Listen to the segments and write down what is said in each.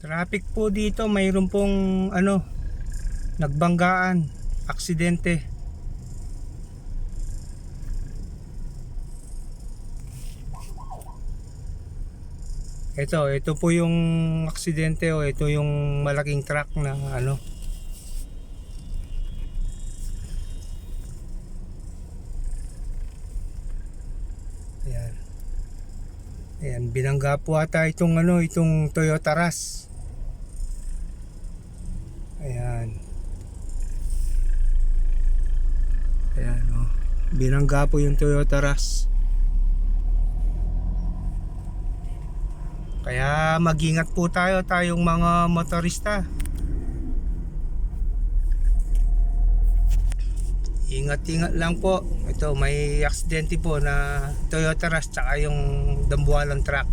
Traffic po dito, mayroon pong ano, nagbanggaan, aksidente. Ito, ito po yung aksidente o ito yung malaking truck na ano. Ayan. Ayan, binangga po ata itong ano, itong Toyota Rush. Ayan. Ayan, oh. Binangga po yung Toyota Rush. Kaya mag-ingat po tayo, tayong mga motorista. Ingat-ingat lang po. Ito, may aksidente po na Toyota Rush tsaka yung dambuhalang truck.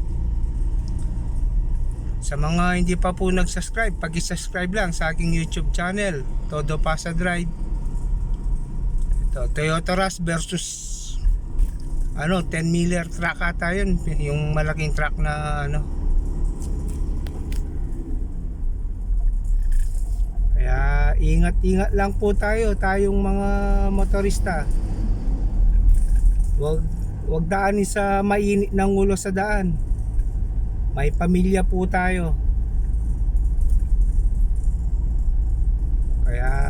Sa mga hindi pa po nag-subscribe, pag-subscribe lang sa aking YouTube channel, Todo Pasa Drive. Ito, Toyota Rush versus ano, 10 miller truck ata yun. Yung malaking truck na ano. Kaya ingat-ingat lang po tayo, tayong mga motorista. Wag wag daanin sa mainit ng ulo sa daan. May pamilya po tayo. Kaya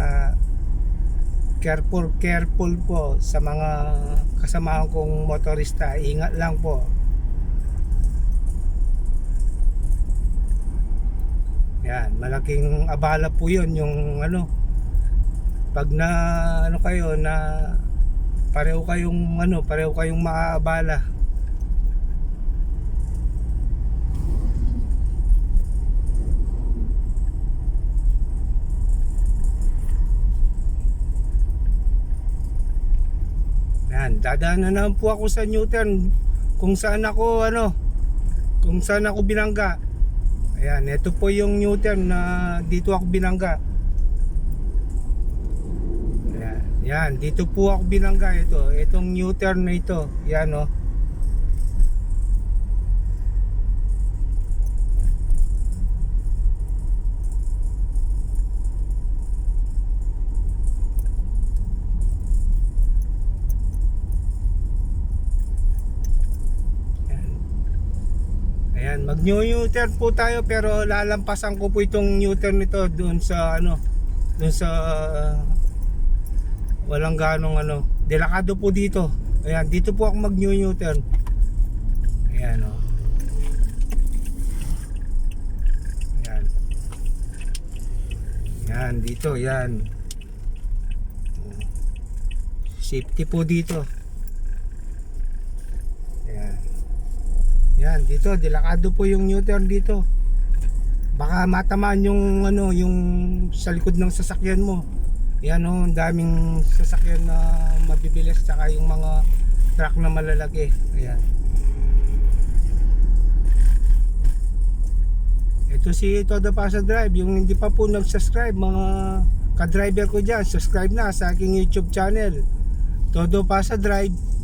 careful, careful po sa mga kasamahan kong motorista. Ingat lang po. Yan, malaking abala po 'yon yung ano pag na ano kayo na pareho kayong ano, pareho kayong maaabala. Yan, dadaan na po ako sa Newton kung saan ako ano, kung saan ako binangga. Ayan, ito po yung Newton na dito ako binangga. Ayan, yan, dito po ako binangga ito. Itong Newton na ito. Yan oh. Ayan. Ayan, mag new po tayo pero lalampasan ko po itong U-turn nito doon sa ano, doon sa uh, walang ganong ano, delakado po dito. Ayan, dito po ako mag new U-turn. Ayan oh. Ayan. Ayan, dito, yan. Safety po dito. Ayan. Yan, dito, delakado po yung U-turn dito. Baka matamaan yung ano, yung sa likod ng sasakyan mo. Yan oh, daming sasakyan na mabibilis tsaka yung mga truck na malalaki. Ayan. Ito si Todo Pasa Drive, yung hindi pa po nag-subscribe, mga ka-driver ko dyan, subscribe na sa aking YouTube channel. Todo Pasa Drive